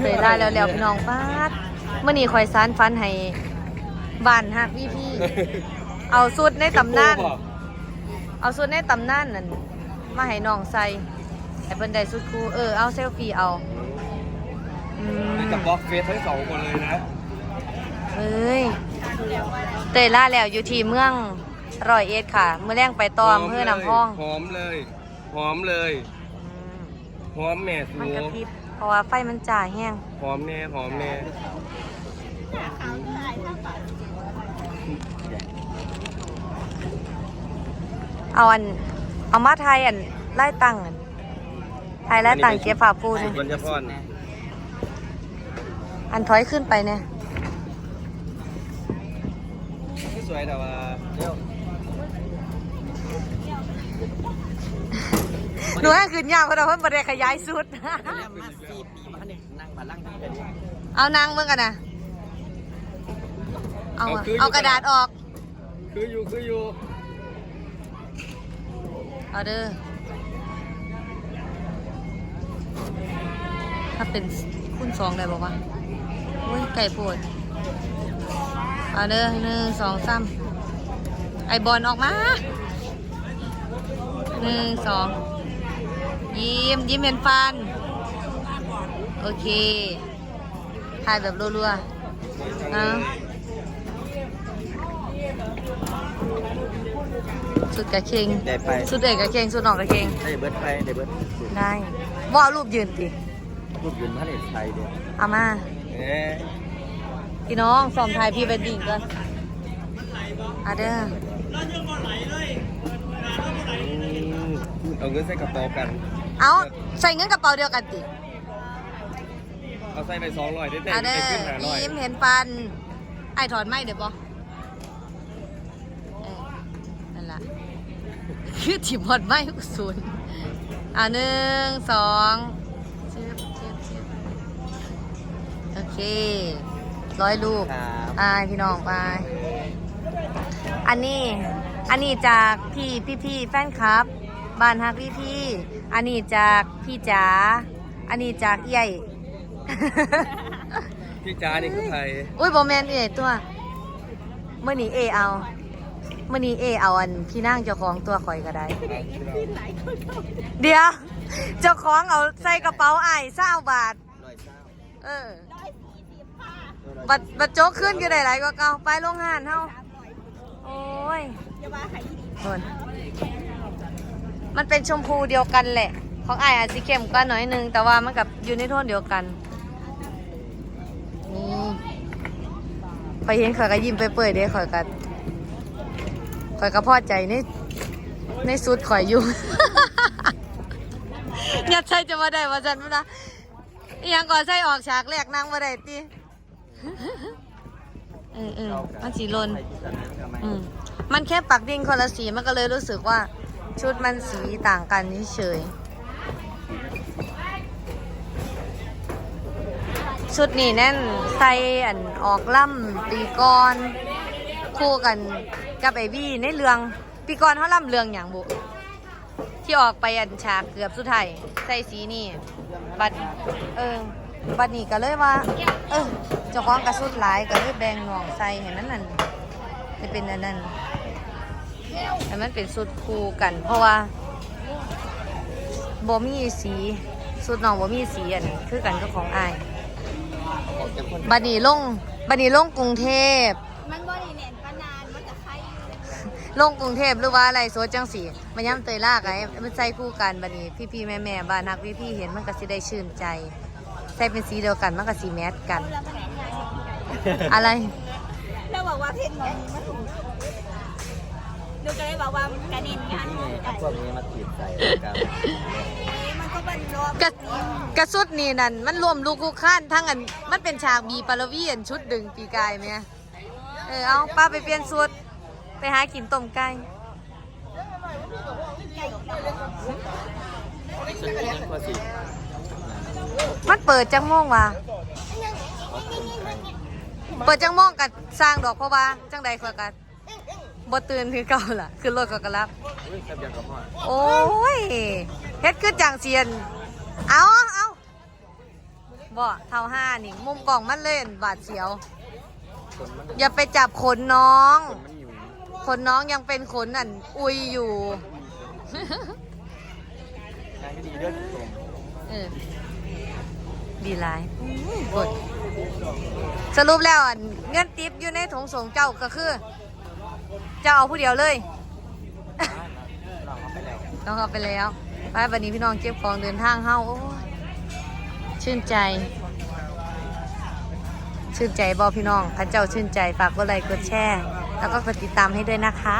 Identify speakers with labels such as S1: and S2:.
S1: เตยล่าแล้วแล้วพี่น้องฟาดเมื่อนี้คอยสารฟันให้บ้านฮักพี่พี่เอาสุดในตำนานเอาสุดในตำนานนั่นมาให้น้องใส่ให้เพิ่นได้สุดคู่เออเอาเซลฟี่เอาอืม
S2: กับบล็อกเฟสทั้งสองคนเลยนะ
S1: เอ้ยเตยล่าแล้วอยู่ที่เมืองร้อยเอ็ดค่ะ เมื่อแรงไปตอมเพื่อนำห้อง
S2: หอมเลยหอมเลย
S1: อืม
S2: หอมแม่สู
S1: มันกระพริบเพ ราะว่าไฟมันจ่าแห้ง
S2: หอมแน่หอมแน่
S1: เอาอัน เอามาไทยอันไล่ตังอันไทยไล่ตังเก็บฝาปูนี่
S2: บรรยพร
S1: อันถอยขึ้นไปเนี่ย
S2: สวยแต่ว่าเดี๋ยว
S1: หนูให้ขึ้นยาวเพราะเราเพิ่งมาได้ขยายสุด
S3: มาสี่ปีมาเนี่ยนั่งบัลลังก์นี่เลยดิ
S1: เอานางเมื่อกันนะเอาอะเอากระดาษออก
S2: คืออยู่คืออยู่
S1: เอาเด้อ ถ้าเป็นคุณสองได้บอกว่าอุ้ยไก่ปวดเอาเด้อหนึ่งสองสามไอบอลออกมาหนึ่งสอง ยิ้ม ยิ้มเห็นฟัน โอเค ถ่ายแบบรัวๆเอาสุดกระเคง
S3: ได้ไป
S1: สุดเอกกระเคงสุดนอกกระเคง
S3: ได้เบิร์ดไปได้เบิร์ด
S1: ได้บ่เอารูปยืนติ
S3: รูปยืนมาเนี่ยไทยเดียว
S1: เอามา
S2: เอ๊ะ
S1: พี่น้องซ้อมถ่ายพรี่เวดดิ้งก่อนอาเด้อ
S2: เอาเงินใส่กระเป๋ากัน
S1: เอาใส่เงินกระเป๋าเดียวกันติ
S2: เอาใส่ไปสองร้อยได้แต่
S1: อาเด้
S2: ได้
S1: อ
S2: ขึ้นหาร้อย
S1: ยิ้มเห็นฟัน ไอถอนไม่เดี๋ยวบอเออนั่นล่ะคือถิ่มหอดไม่ศูนย์อ่าหนึ่งสองเชียบเชียบเชียบโอเคร้อยลูก
S3: ครับ
S1: อายพี่น้องไป อันนี้ อันนี้จากพี่พี่พี่ๆแฟนคลับ บ้านฮักพี่พี่อันนี้จากพี่จ๋า อันนี้จากเอี้ย
S2: พี่จ้านี่คือใคร
S1: อุ้ยบอแมนเอ้ยตัวเมื่อนี้เอเอาเมื่อนี้เอเอาอันพี่นั่งเจ้าของตัวข่อยก็ได้ เดี๋ยว เจ้าของเอาใส่กระเป๋าไอ้เศร้าบาท
S3: ร้อยเก้า
S1: เออ บัดบัดโจ๊กขึ้นก็ได้หลายกว่าเก่าไปโรงงานเฮาโอ้ยโดน มันเป็นชมพูเดียวกันแหละ ของไออาจสิเข้มกว่าหน่อยนึง แต่ว่ามันกับอยู่ในโทนเดียวกันนี่ไปเห็นข่อยก็ยิ้มไปเปิดเด้ข่อยก็ข่อยก็พอใจในในสุดข่อยอยู่ ยัดใส่จะมาได้ว่าจันมั้นะอหยังก่อนใส่ออกฉากแรกนั่งมาได้ติเออเออมันสีลน
S3: ไทยที่สันนิษฐาน
S1: อืม มันแค่ปักดิ้งคนละสี มันก็เลยรู้สึกว่า ชุดมันสีต่างกันเฉยๆชุดนี้แน่นใส่อันออกล่ำปีกรคู่กันกับไอวี่ในเรืองปีกรเขาล่ำเรืองอย่างบุ ที่ออกไปอันฉากเกือบสุดท้ายใส่สีนี่บัดเออบัดนี้ก็เลยว่า เออเจ้าของกระสุดหลายก็เลยแบ่งหน่องใส่เห็นมันนั่นจะเป็นอันนั้น แต่มันเป็นสุดคู่กัน เพราะว่าบ่มีสีสุดน้องบ่มีสีอันคือกันกับของอาย
S3: ออกจากคน
S1: บัดนี้ลงบัดนี้ลงกรุงเทพ
S4: มันบ่ได้เน้นปานนานมันจะใครอยู่
S1: ลงกรุงเทพหรือว่าอะไรโซจังสีมันย่ำเตยลากไอ้มันใส่คู่กันบัดนี้พี่พี่ๆแม่แม่ๆบ้านฮักพี่พี่ๆเห็นมันก็สิได้ชื่นใจ ใส่เป็นสีเดียวกันมันก็สีแมทกัน
S4: แล้วมันไหนงาน
S1: อะไร
S4: เราบอกว่าเพชรมันมันถูก ดูก็เลยบอกว่าการเน้นงาน
S3: นี่ไงครับพวกนี้มาติดใส่กัน
S4: มันก็บันรอบ
S1: กระกระสุดนี่นั่นมันรวมลูกคู่ข้านทั้งอันมันเป็นฉากบีปาลวีอันชุดดึงปีกายไหมเออเอาป้าไปเปลี่ยนสุดไปหากินต้มไก่
S3: สุดที่นี่ก็สิ
S1: มันเปิดจังมงวะ
S3: ขอบคุณใคร
S1: เปิดจังโมงกับสร้างดอกเพราะว่าจังใดข่อยกัน บ่ตื่นคือเก่าล่ะคือรถก็กระลับ
S3: เฮ้ยกับยังกับพ่อ
S1: โอ้ยเฮ็ดคือจังเสียน เอาเอาบ่เท่าห้านี่มุมกล่องมันเล่นบาดเสียว
S3: คนมัน
S1: อย่าไปจับขนน้อง
S3: คนมันอยู่
S1: ขนน้องยังเป็นขนอันอุยอยู่
S3: งานก็ดีเรื่องตรง
S1: เออดีหลายกดสรุปแล้วอันเงินติปอยู่ในถุงส่งเจ้าก็คือเจ้าเอาผู้เดียวเลย
S3: น้องเขาไปแล้ว
S1: น้องเอาไปแล้วไปวันนี้พี่น้องเก็บของเดินทางเฮาโอ้ยชื่นใจ ชื่นใจบอพี่น้องข้าเจ้าชื่นใจฝากกดไลค์กดแชร์ แล้วก็กดติดตามให้ด้วยนะคะ